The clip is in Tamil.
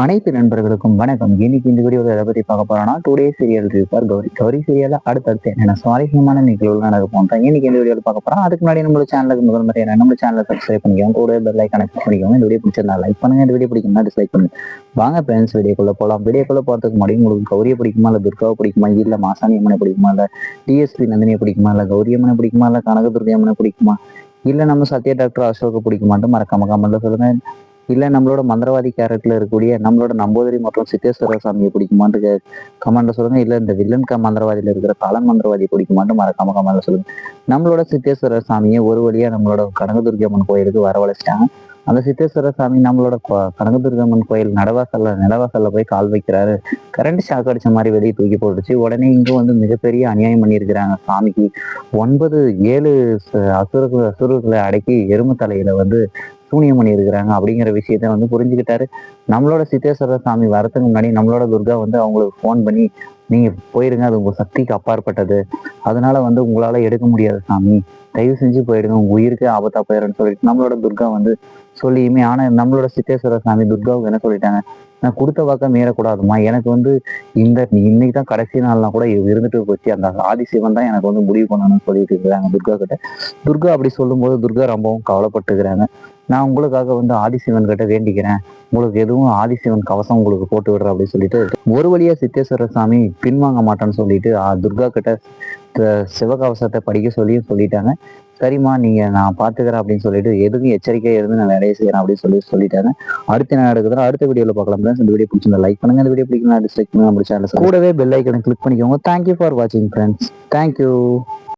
அனைத்து நண்பர்களுக்கும் வணக்கம். இன்னைக்கு இந்த வீடியோவில் எதை பற்றி பார்க்க போறோம்னா today serial reviewer Gauri. Gauri சீரியலில் அடுத்தடுத்து என்னென்ன சுவாரஸ்யமான நிகழ்வுகள் நடக்க போகிறோம் இன்னைக்கு இந்த வீடியோவில் பார்க்க போறோம். அதுக்கு முன்னாடி நம்மளோட சேனலுக்கு முதல் முறை நம்ம சேனலை சப்ஸ்கிரைப் பண்ணிக்கோங்க. கூட பெல் லைக் கனெக்ட் பண்ணிக்கோங்க. இந்த வீடியோ பிடிச்சிருந்தா லைக் பண்ணுங்க. இந்த வீடியோ பிடிக்கும்னா டிஸ்லைக் பண்ணுங்க. வாங்க ஃப்ரெண்ட்ஸ் வீடியோக்குள்ள போகலாம் வீடியோக்குள்ள போகிறதுக்கு முன்னாடி உங்களுக்கு கௌரியை பிடிக்குமா இல்லை துர்காவை பிடிக்குமா? இல்லை மாசாணி அம்மனை பிடிக்குமா? இல்லை டிஎஸ்பி நந்தினியை பிடிக்குமா? இல்லை கௌரி அம்மனை பிடிக்குமா? இல்லை கனகதுர்கி அம்மனை பிடிக்குமா? இல்லை நம்ம சத்யா டாக்டர் அசோக பிடிக்குமான்ட்டு மறக்காம கமெண்ட்ல சொல்லுங்கள் இல்ல நம்மளோட மந்திரவாதி கேரக்டர்ல இருக்கக்கூடிய நம்மளோட நம்பூதிரி மற்றும் சித்தேஸ்வர சாமியை பிடிக்குமான்னு கமெண்ட்ல சொல்லுங்க. இல்ல இந்த வில்லன் க மந்திரவாதியில இருக்கிற காலன் மந்திரவாதி பிடிக்குமான்னு மறக்காம கமெண்ட்ல சொல்லுங்க. நம்மளோட சித்தேஸ்வர சாமியை ஒரு வழியா நம்மளோட கனகதுர்கி அம்மன் கோயிலுக்கு வரவழைச்சிட்டாங்க அந்த சித்தேஸ்வர சாமி நம்மளோட கனகதுர்கம்மன் கோயில் நடவாசல்ல நிலவாசல்ல போய் கால் வைக்கிறாரு. கரண்ட் ஷாக் அடிச்ச மாதிரி வெளியே தூக்கி போட்டுச்சு உடனே இங்க வந்து மிகப்பெரிய அநியாயம் பண்ணியிருக்கிறாங்க சாமிக்கு. ஒன்பது ஏழு அசுரர்கள் அசுரர்களை அடக்கி எரும தலையில வந்து சூனியம் பண்ணியிருக்கிறாங்க அப்படிங்கிற விஷயத்த வந்து புரிஞ்சுக்கிட்டாரு. நம்மளோட சித்தேஸ்வர சாமி வரதுக்கு முன்னாடி நம்மளோட துர்கா வந்து அவங்களுக்கு ஃபோன் பண்ணி நீங்க போயிருங்க அது உங்க சக்திக்கு அப்பாற்பட்டது. அதனால வந்து உங்களால எடுக்க முடியாது சாமி. தயவு செஞ்சு போயிடுங்க உங்க உயிருக்கு ஆபத்தா போயிடும்னு சொல்லிட்டு நம்மளோட துர்கா வந்து சொல்லியுமே ஆனா நம்மளோட சித்தேஸ்வர சாமி துர்காவுக்கு என்ன சொல்லிட்டாங்க? நான் கொடுத்த வாக்கம் மீறக்கூடாதுமா எனக்கு வந்து இந்த இன்னைக்கு தான் கடைசி நாள்லாம் கூட இருந்துட்டு போச்சு. அந்த ஆதிசிவன் தான் எனக்கு வந்து முடிவு பண்ணணும்னு சொல்லிட்டு இருக்கிறாங்க துர்கா கிட்ட. துர்கா அப்படி சொல்லும்போது துர்கா ரொம்பவும் கவலைப்பட்டுக்கிறாங்க. நான் உங்களுக்காக வந்து ஆதிசிவன் கிட்ட வேண்டிக்கிறேன். உங்களுக்கு எதுவும் ஆதிசிவன் கவசம் உங்களுக்கு போட்டு விடுறேன் அப்படின்னு சொல்லிட்டு ஒரு வழியா சித்தேஸ்வர சாமி பின்வாங்க மாட்டேன்னு சொல்லிட்டு ஆ, துர்கா கிட்ட சிவகவசத்தை படிக்க சொல்லியும் சொல்லிட்டாங்க. சரிம்மா நீங்க நான் பாத்துக்கிறேன் அப்படின்னு சொல்லிட்டு எதுவும் எச்சரிக்கையா இருந்து நான் வேலையை செய்யறேன் அப்படின்னு சொல்லி சொல்லிட்டாங்க. அடுத்து என்ன நடக்குதுன்னா அடுத்த வீடியோல பார்க்கலாம். friends. இந்த வீடியோ பிடிச்சிருந்தா லைக் பண்ணுங்க. இந்த வீடியோ பிடிக்கணும் டிஸ்லைக் பண்ணுங்க. நம்ம சேனல் கூடவே பெல் ஐக்கனை கிளிக் பண்ணிக்கோங்க. தேங்க்யூ ஃபார் வாட்சிங் ஃப்ரெண்ட்ஸ் தேங்க்யூ